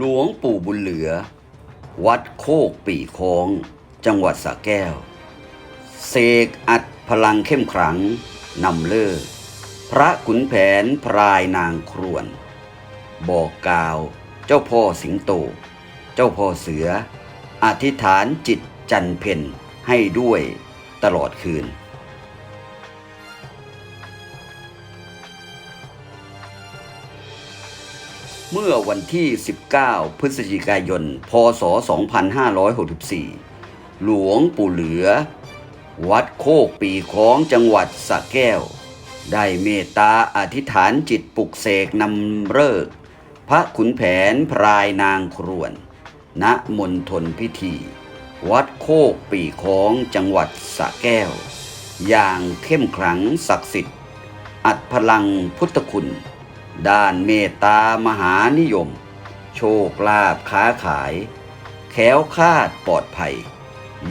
หลวงปู่บุญเหลือ วัดโคกปีโค้งจังหวัดสระแก้ว เสกอัดพลังเข้มขลังนำเลิกพระขุนแผนพรายนางครวน บอกกล่าวเจ้าพ่อสิงโต เจ้าพ่อเสือ อธิษฐานจิตจันเพนให้ด้วยตลอดคืน เมื่อวันที่ 19 พฤศจิกายน พศ 2564 หลวงปู่เหลือ วัดโคกปีของจังหวัดสระแก้ว ได้เมตตาอธิษฐานจิตปลุกเสกนำเลิก พระขุนแผนพรายนางครวน ณมณฑลพิธี วัดโคกปีของจังหวัดสระแก้ว อย่างเข้มขลังศักดิ์สิทธิ์ อัดพลังพุทธคุณ ด้านเมตตามหานิยม โชคลาภค้าขาย แค้วคาดปลอดภัย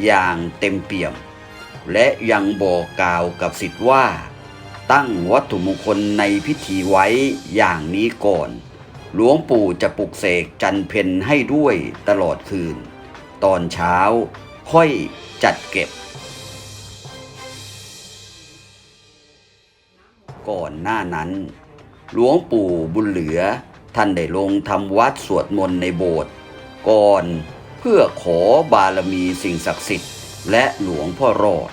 อย่างเต็มเปี่ยม และยังบอกกล่าวกับสิทธิ์ว่า ตั้งวัตถุมงคลในพิธีไว้อย่างนี้ก่อน หลวงปู่จะปลุกเสกจันเพนให้ด้วยตลอดคืน ตอนเช้าค่อยจัดเก็บก่อนหน้านั้น หลวงปู่บุญเหลือ ท่านได้ลงทำวัดสวดมนต์ในโบสถ์ก่อนเพื่อขอบารมีสิ่งศักดิ์สิทธิ์ และหลวงพ่อรอด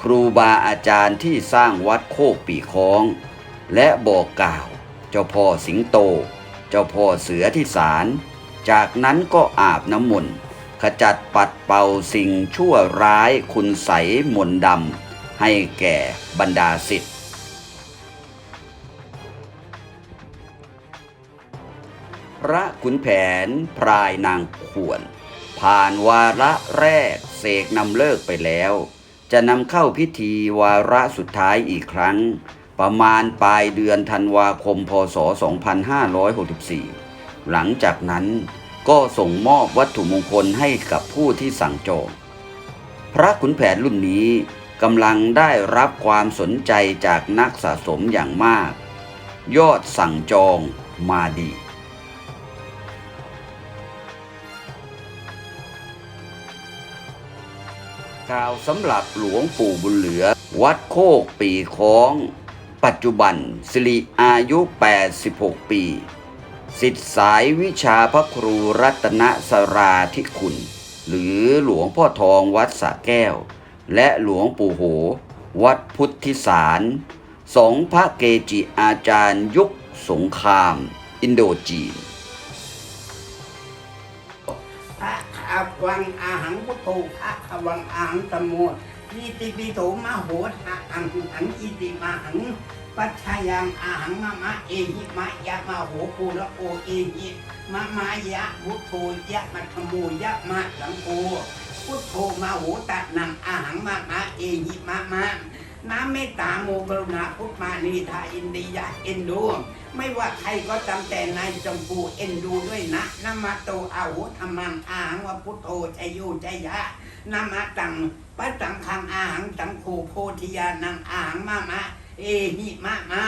ครูบาอาจารย์ที่สร้างวัดโคกปีคอง และบอกกล่าว เจ้าพ่อสิงโต เจ้าพ่อเสือที่ศาลจากนั้นก็อาบน้ำมนต์ขจัดปัดเป่าสิ่งชั่วร้ายคุณใสมนต์ดำให้แก่บรรดาสิทธิ์ พระขุนแผนพรายนางขวน ผ่านวาระแรกเสกนำเลิกไปแล้ว จะนำเข้าพิธีวาระสุดท้ายอีกครั้ง ประมาณปลายเดือนธันวาคมพศ 2564 หลังจากนั้นก็ส่งมอบวัตถุมงคลให้กับผู้ที่สั่งจองพระขุนแผนรุ่นนี้กำลังได้รับความสนใจจากนักสะสมอย่างมาก ยอดสั่งจองมาดี กล่าวสำหรับหลวงปู่บุญเหลือ วัดโคกปีของ ปัจจุบันสิริอายุ 86 ปีสิทธิสายวิชาพระครูรัตนสราธิคุณ หรือหลวงพ่อทองวัดสะแก้ว และหลวงปู่โห วัดพุทธิสารสองพระเกจิอาจารย์ยุคสงคราม อินโดจีน พระขวังอาหังพุทโธพระขวังอาหังตมโมอิติปิโสมโหทะอังหังอิติมาหัง ปัจฉายังอาหังมะมะเอหิมะยะมาโหปูระโอเอหิมะมายะพุทโธยะมัทโมยะมะสังโฆพุทโธมาโหตะนังอาหังมะมะเอหิมะมะ น้ำเมตตาโมกรุณาพุทธมานีทาอินดียะเอ็นดู ไม่ว่าใครก็ตามแต่นายจงปูเอ็นดูด้วยนะนามาโตอาหุธรรมังอาหังวะพุทโธชัยโยใจยะนามาตังปัจจังคังอาหังตังโคโพธิยานังอาหังมามะ เอหิมะมา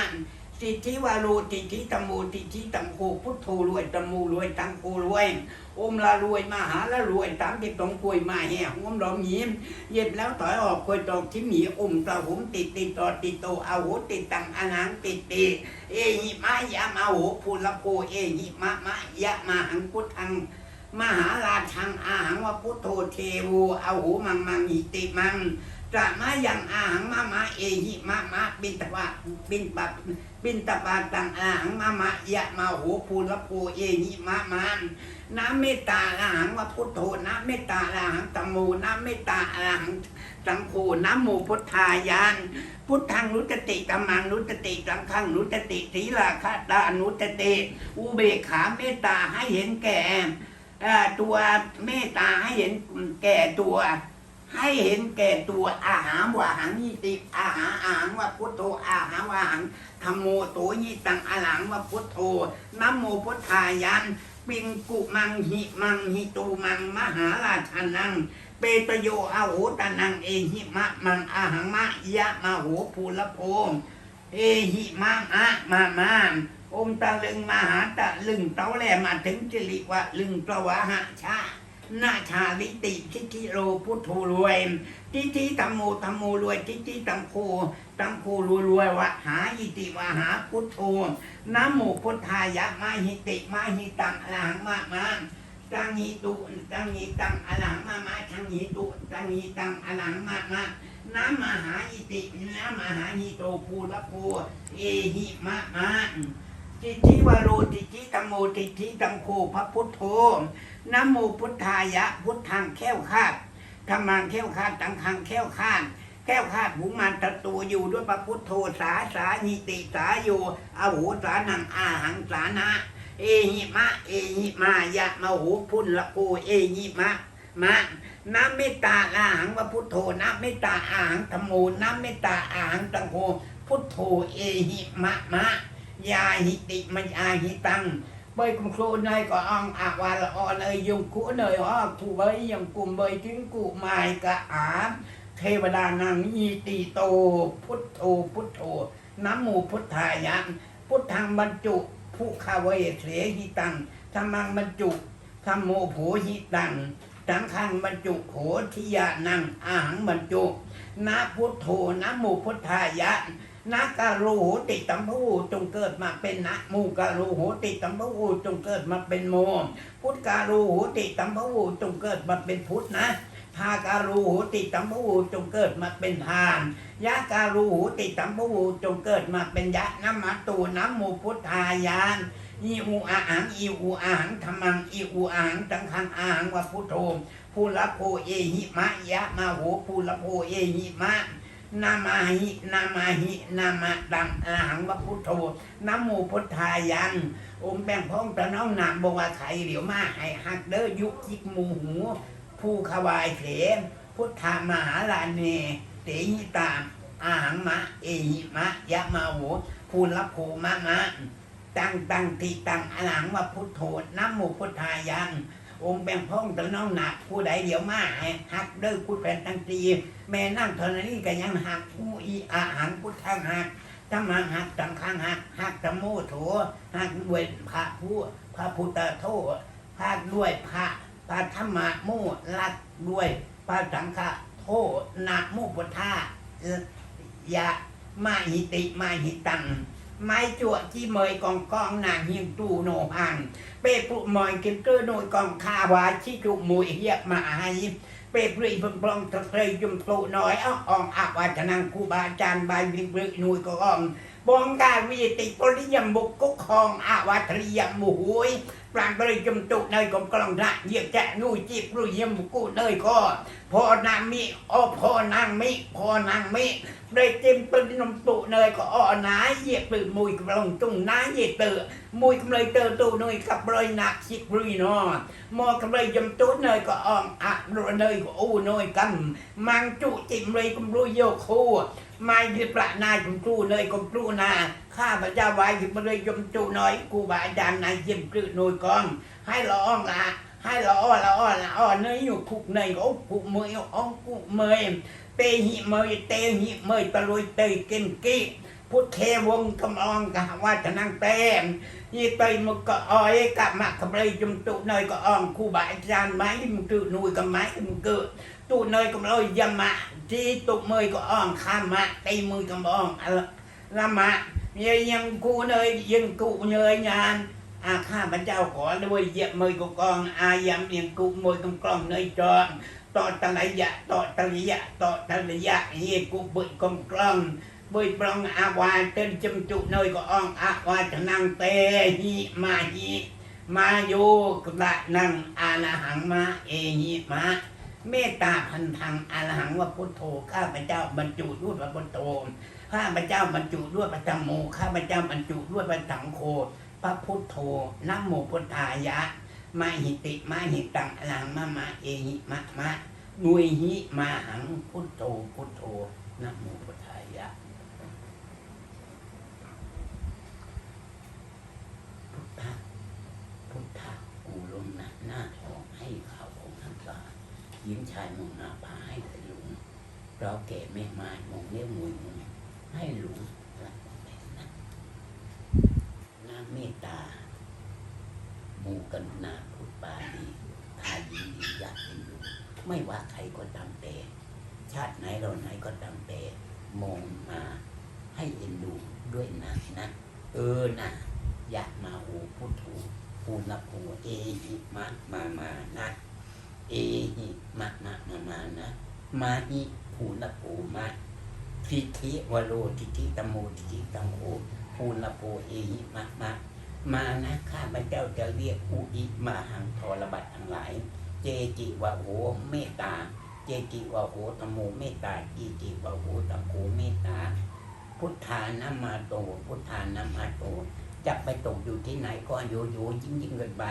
ทธิวาโรติทิตัมโมติทิตัมโคพุทโธรวยตัมโมรวยตังโครวยอมละรวยมหาละรวยตามที่ตรงป่วยมาแห่หวมดอมยิ้มเย็บแล้วถอยออกคอยตอกที่หมีอมตะหุมติดติดต่อติดโตอาหุติดตังอาหังติดติดเอหิมายะมาโหภูละโพเอหิมะมะยะมาหังพุทธังมหาราชังอาหังวะพุทโธเทโวอาหูมังมังหิติมัง ตระมาอยังอาหังมะมะเอหิมะมะบินตะวะบินปับบินตะปาตังอาหังมะมะยะมาโหภูละโพเอหิมะมะน้ำเมตตาอาหังวะพุทโธน้ำเมตตาอาหังตัมโมน้ำเมตตาอาหังสังโฆน้ำโมพุทธายานพุทธังนุตติตัมังนุตติสังฆังนุตติทีลาคาตานุตติอุเบกขาเมตตาให้เห็นแก่ตัวเมตตาให้เห็นแก่ตัว ให้เห็นแก่ตัวอาหารว่าหังยิติอาหารอาหารว่าพุทโธอาหารว่าหังธรรมโมโตยิตังอาหลังว่าพุทโธนะโมพุทธายันปิงกุมังหิมังหิตูมังมหาราชานัง เปตโยอาโหตานังเอหิมะมังอาหังมะยะมาโหภูละโพเอหิมะมะมามาอมตะลึงมหาตะลึงเต้าแหลมาถึงจิริวะลึงประวะหะชา นาชาลิติทิทิโรพุทโธรวยทิทิธรรมโมธรรมโมรวยทิทิตังโคตังโครวยรวยวะหาอิติวะหาพุทโธนะโมพุทธายะมาหิติมาหิตังอรหังมามาตังหิตุตังหิตังอรหังมามาตังหิตุตังหิตังอรหังมามานะมหาอิตินะมหาหิโตภูละภูเอหิมะมะ ติทิวโรติทิตัมโมติทิตังโคพระพุทโธนะโมพุทธายะ พุทธังแค้วคาดธรรมังแค้วคาดตังคังแค้วคาดแค้วคาดหูมันตะตัวอยู่ด้วยพระพุทโธสาสานิติสาโยอาหูสานังอาหังสานะ เอหิมะ เอหิมายะมะหูพุนละโกเอหิมะมะน้ำเมตตาอาหังวะพุทโธน้ำเมตตาอาหังธรรมโมน้ำเมตตาอาหังตังโฆพุทโธเอหิมะมะ ยาหิติมยาหิตังบ ơi cùng khô nơi có ông à và là o nơi dùng cũ nơi ho cụ bơi dùng cùng bơi tiếng cụ mài cả á thế và đà năng nhi tỳ tô พุทโธพุทโธน้ำมูพุทธายะพุทธังบรรจุผู้ขาวเวเสหิตังธรรมังบรรจุธรรมโมโผหิตังสังฆังบรรจุโหทิยานังอาหังบรรจุนะพุทโธนะโมพุทธายะ นะการุโหติตัมพูจงเกิดมาเป็นนะโมการุโหติตัมพูจงเกิดมาเป็นโมพุทธการุโหติตัมพูจงเกิดมาเป็นพุทธนะทาการุโหติตัมพูจงเกิดมาเป็นทานยะการุโหติตัมพูจงเกิดมาเป็นยะน้ำมาตูน้ำโมพุทธายานอีอูอาหังอีอูอาหังธรรมังอีอูอาหังตังคังอาหังวะพุทโธภูละโพเอหิมะยะมาโหภูละโพเอหิมะ นามาหินามาหินามาตังอาหังวพุทโธนะโมพุทธายันอมแป้งพ้องตะน้องนามบว่าไข่เหลียวมาให้หักเด้อยุกิกมูหู ผู้ขวายเถมพุทธามหาลาเนเตหิตามอาหังมะ เอหิมะยะมาโหภูละโพมะมะ ตังตังติตังอาหังวพุทโธนะโมพุทธายัน องค์แบ่งพ้องตะน้องหนักผู้ใดเดี๋ยวมาห้หักเด้อพูดแผ่นตั้งตีแม่นั่งเท่านี้ก็ยังหักผู้อีอาหังพุทธังหักธรรมังหักตังคังหักหักธรรมโมโถหักด้วยพระผู้พระพุทธโทหักด้วยพระพระธรรมโมรักด้วยพระสังฆโทษนะโมพุทธายะมาหิติมาหิตัง ไม่จั่วที่เมยกองกองนางหิงตูโนหันเปปุมอยกิมเกอร์โนยกองคาวาชิจุมวยเฮียมาหายเปปรีพปลองตะเคยจุมโตน้อยอ่องอาวาจนังคูบาจารย์บายบิบรินุยก็อองบองการวิติปริยมบุกกุกคองอาวาตรียมมุหุย ปรางบริจมตุเนยกองกลองระเยียบแจนุยจีบรุยยมกุเนยก็พอนางมิอพอนางมิพอนางมิได้เต็มปรินมตุเนยก็อ่อนนาเยียบปืนมุยกลังตุงนาเยียบเตอมุยกำเลยเตอตุเนยกับเลยนักสิบรุยนอมอกำเลยยำตุเนยก็อ่องอะโรเนยก็อู้เนยกันมังจุจิมเลยกำรุยโยคู ม่ยึดประนายกำจูเนยกำจูนาข้าพระเจ้าไว้ยึดมาเลยยำจุน้อยกูบาอาจารย์นายเยี่ยมกลือโนยกอง ให้ละอ่องละให้ละอ้อละอ้อละอ้อเนยอยู่คุกเนยก็คุกเมยอ่องคุกเมยเตหิเมยเตหิเมยตะลุยเตยกินกี้พุทธเทวงกำลองกะว่าจะนั่งเต็มยี่ตยมึงก็อ้อยกะมากำเลยจุมตุเนยก็อ่องคู่บาอาจารย์ไม้มึงตุนุยกับไม้มึงเกิด ตุเนยก็เลยยำมะที่ตุเมยก็อ่องข้ามมะตีมือกับอ่องละมะยังยังกูเนยยังกูเนยงานอาข้าพระเจ้าขอด้วยเยียบมือกูกอง อายำยังกูมือกำกล้องเนยจองต่อตะไลยะต่อตะลยะต่อตะลยะเฮียกูบึกกำกล้องบยปรองอาวาเต้นจำจุเนยก็อ่องอาวาจะนั่งเตหิมาหิมา เมตตาพันธังอาหังว่าพุทโธข้าพเจ้าบรรจุด้วยพระพุทโธข้าพเจ้าบรรจุด้วยพระธรรมโมข้าพเจ้าบรรจุด้วยพระสังโฆพระพุทโธนะโมพุทธายะมาหิติมาหิตังอาหังมามาเอหิมะมะนุยหิมาหังพุทโธพุทโธนะโมพุทธายะพุทธะพุทธะกูลงหน้าหน้าทองให้ข่าวของท่านตา หญิงชายมองหน้าผาให้หลุงเราแก่แม่ม้มองเลี้ยงมวยมวยให้หลุงรับเป็นนะนะโมหมู่กันนาพุทธบาลีถ้ายินดีอยากเห็นดูไม่ว่าใครก็ตามแต่ชาติไหนเราไหนก็ตามแต่มองมาให้เอ็นดูด้วยนะนะเออนะอยากมาโอพุทโธปูนะโอเอหิมะมามานะ เอหิมะมะมามานะมาหิภูนะโอมาทิทิวโรทิทิตโมทิทิตัมโอภูนะโอเอหิมะมะมานะข้าพเจ้าจะเรียกอุอิมาหังทรบัตทั้งหลาย เจจิวะโหเมตตา เจจิวะโหตโมเมตตาจีจิวะโหตโมเมตตา พุทธานามาโต พุทธานามาโตจะไปตกอยู่ที่ไหนก็อยู่อยู่ยิ่งยิ่งเกินไป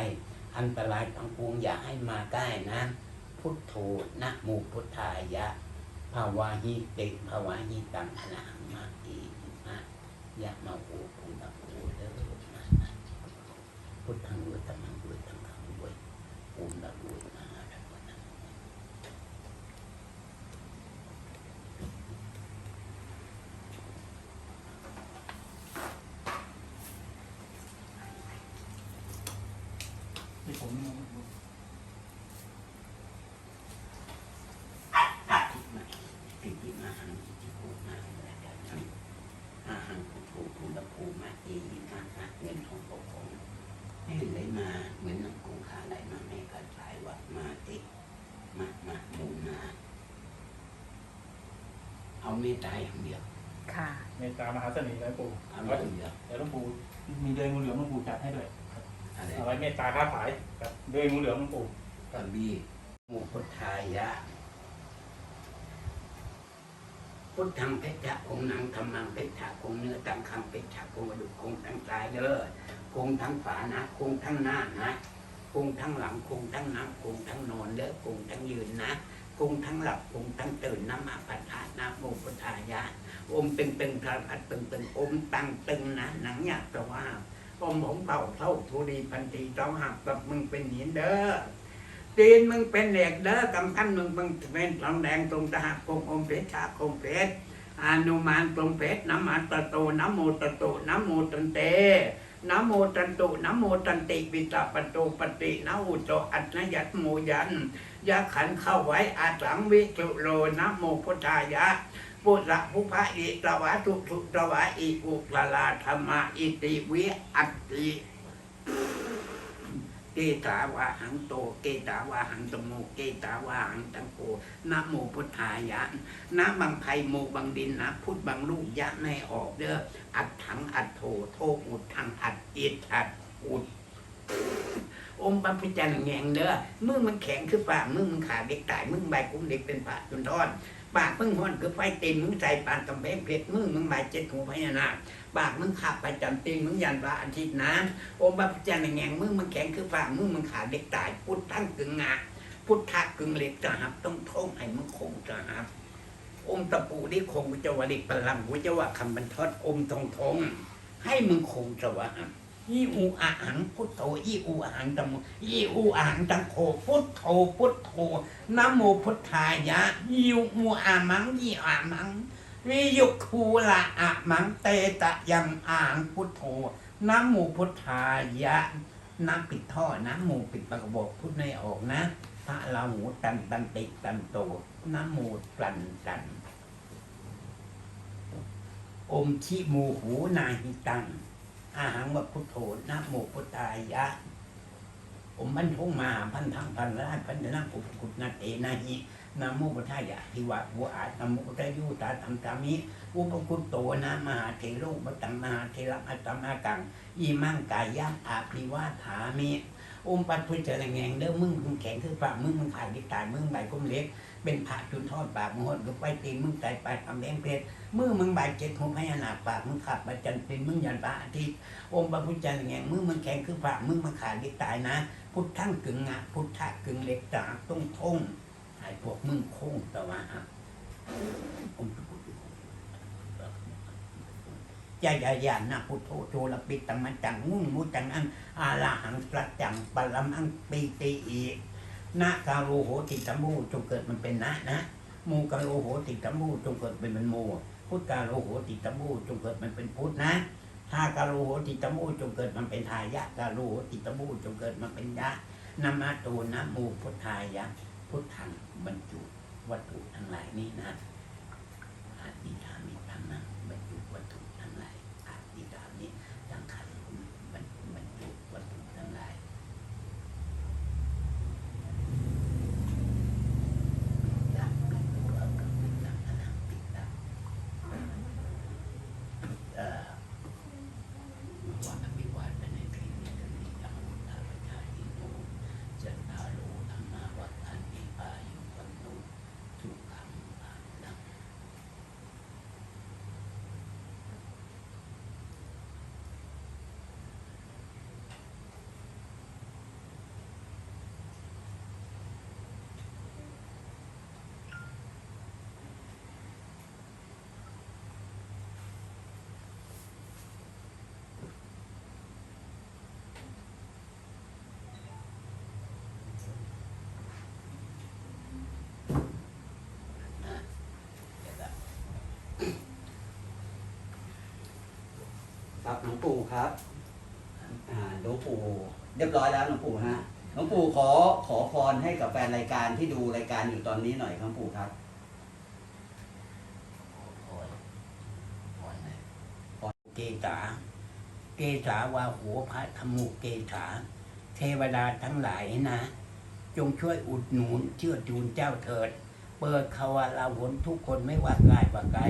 อันตรายทั้งปวงอย่าให้มาใกล้นะ พุทโธนะโมพุทธายะภาวะหิติภาวะหิตังอนะหังมาอีนะยะมาโอปุณโอเด้อนะพุทธังด้วยธรรมังด้วยตังขังด้วยปุณด้วยนะนะนะ ที่ผม ติติมาหังติโกมาแล้วกันนะอาหังพุทโธปุณโภมาเอหิมานะเงินทองปกครองให้ไหลมาเหมือนน้ำคงคาไหลมาไม่กระจายวัดมาติมามาหมุนมา เอาเมตตาอย่างเดียว ค่ะ เมตตามหาเสน่ห์เลยปู่เอาอย่างเดียวเดี๋ยวหลวงปู่มีเดินงูเหลือมหลวงปู่จัดให้ด้วยครับอะไรเอาไว้เมตตาค้าขายกับเดินงูเหลือมหลวงปู่กระบี่หมู่พุทธายะ พุทธังเพชรคงหนังธรรมังเพชรคงเนื้อตังคังเพชรคงกระดูกคงทั้งกายเด้อคงทั้งฝานะคงทั้งหน้านะคงทั้งหลังคงทั้งนั่งคงทั้งนอนเด้อคงทั้งยืนนะ คงทั้งหลับคงทั้งตื่นน้ำมาปัฏฐานาโมพุทธายะอมตึงตึงพระพัดตึงตึงอมตังตึงนะหนังหยาบแต่ว่าอมผมเป่าเท่าทุรีพันธีเจ้าหักกับมึงเป็นหินเด้อตีนมึงเป็นเหล็กเด้อกำพันมึงมึงเป็นทองแดงตรงตาหักคงอมเพชรชาคงเพชรอนุมานตรงเพชรน้ำมันตะโตน้ำโมตะโตน้ำโมตันเต นะโมตันตุนะโมตันติปิตาปโตปตินะอุโตอัตนยัตโมยันยาขันเข้าไว้อาสังวิจุโลนะโมพุทธายะปุระภุพะอิตวะทุทุตวะอิอุกลาธรรมะอิติวิอัตติ เกตาวาหังโต เกตาวาหังตโมเกตาวาหังตังโกนะโมพุทธายะนะบางไพโมบางดินนะพุทธบางลูกยะไม่ออกเด้ออัดถังอัดโถโทอุดทังอัดอิดอัดอุด อมปัมพิจันแงงเด้อมึงมันแข็งคือปามึงมันขาเด็กตายมึงใบกุ้มเด็กเป็นปาจนทอดปากมึงห้อนคือไฟเต็มมึงใส่ปากกำแพงเพชรมึงมึงใบเจ็ดหูพญานาคปากมึงขับไปจำตีนมึงยันพระอาทิตย์นะอมบัมพิจันแงงมึงมันแข็งคือฝ่ามึงมันขาเด็กตายพุทธังกึ่งงาพุทธะกึ่งเหล็กจะหับต้องท่องให้มึงคงจะหับอมตะปูที่คงวิจวริปลังวิจวะคำบรรทดอมทองทองให้มึงคงจะวะ อีอูอาหังพุทโธอีอูอาหังตัมโมอีอูอาหังตังโคพุทโธพุทโธนะโมพุทธายะอีอูอามังอีอามังวิยุคูละอะมังเตตะยังอ่างพุทโธน้ำหมูพุทธายะน้ำปิดท่อน้ำหมูปิดปากกระบอกพุทในออกนะพระลาหูตันตันติตันโตน้ำหมูตันตันอมชิมูหูนาหิตัง อาหังวะพุทโธนะโมพุทธายะผมพันทุงมาพันทังพันราชพันธนาปุกุฏนาเตนาหินะโมพุทธายะทิวะวอานะโมพุทายุตาตัมตามิอุปคุตโตนะมหาเทโรปตัมมหาเทระอัตมากังอีมังกายังอาภิวาถามิ อมปัดพุทธเจริญแงงเด้อมึงมึงแข็งคือปามึงมึงขาดดิตายมึงใบก้มเล็กเป็นผ่าจุนทอดปากมึงหดกับไปตีนมึงใส่ปากทำแบงเพชรมือมึงใบเจ็ดหัวพญานาคปากมึงขับประจันเป็นมึงยันพระอาทิตย์อมปัดพุทธเจริญแงงมึงมึงแข็งคือปามึงมึงขาดดิตายนะ พุทธังกึ่งงะพุทธะกึ่งเล็กตาต้องทงไอ้พวกมึงโค้งแต่ว่าฮะผมยายายานาพุทโธโจรปิตังมันจังงุ่งมุจังอันอาลาหังประจังปรมังปีติอีนาการโรโหติตัมมูจงเกิดมันเป็นนะนะโมกาโรโหติตัมมูจงเกิดเป็นมันโมพุทธกาโรโหติตัมมูจงเกิดมันเป็นพุทธนะถ้ากาโลโหติตมูจงเกิดมันเป็นทายะกาโลโหติตมูจงเกิดมันเป็นยะนามาตูนะมูพุทธายะพุทธังบรรจุวัตถุทั้งหลายนี้นะอาติธามิธรรมะบรรจุวัตถุทั้งหลายอาติธามิสังขารบรรบรรจุวัตถุทั้งหลายยักษ์ปิตุอังกปิตังอนังปิตังเอ่อวันอภิวาทในที่นี้จะมีธรรมุตาปชาอิโน จันทาโลธรรมาวัฏอันติอายุวันโนสุขังภาลังเดี๋ยวนะ ครับหลวงปู่ครับอ่าหลวงปู่เรียบร้อยแล้วหลวงปู่ฮะหลวงปู่ขอขอพรให้กับแฟนรายการที่ดูรายการอยู่ตอนนี้หน่อยครับหลวงปู่ครับโอ้ยโอ้ยนะเกษาเกษาวาหัวพระธรรมุเกษาเทวดาทั้งหลายนะ จงช่วยอุดหนุนเชื่อจูนเจ้าเถิด เปิดขวาลาหนทุกคนไม่ว่ากายว่าไกล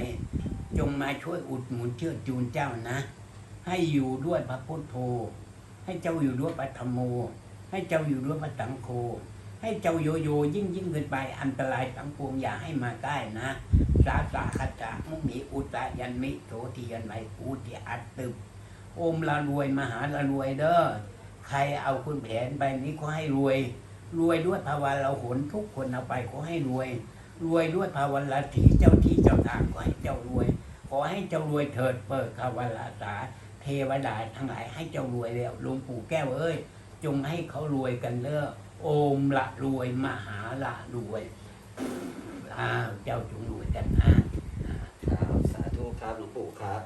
จงมาช่วยอุดหนุนเชื่อจูนเจ้านะ ให้อยู่ด้วยพระพุทโธ ให้เจ้าอยู่ด้วยพระธรรมโม ให้เจ้าอยู่ด้วยพระสังโฆให้เจ้าโยโยยิ่งยิ่งขึ้นไปอันตรายทั้งปวงอย่าให้มาใกล้นะ สาสาขจามุมีอุตะยันมิโสทียันไหลปูติอัตตึบโอมละรวยมหาละรวยเด้อใครเอาคุณแผนไปนี้ก็ให้รวย รวยด้วยภาวะเราหนทุกคนเอาไปขอให้รวย รวยด้วยภาวะลาถีเจ้าที่เจ้าทางขอให้เจ้ารวย ขอให้เจ้ารวยเถิดเปิดภาวะลาสา เทวดาทั้งหลายให้เจ้ารวยแล้วหลวงปู่แก้วเอ้ย จงให้เขารวยกันเด้อโอมละรวยมหาละรวยอ้าวเจ้าจงรวยกันนะ ครับ สาธุครับหลวงปู่ครับ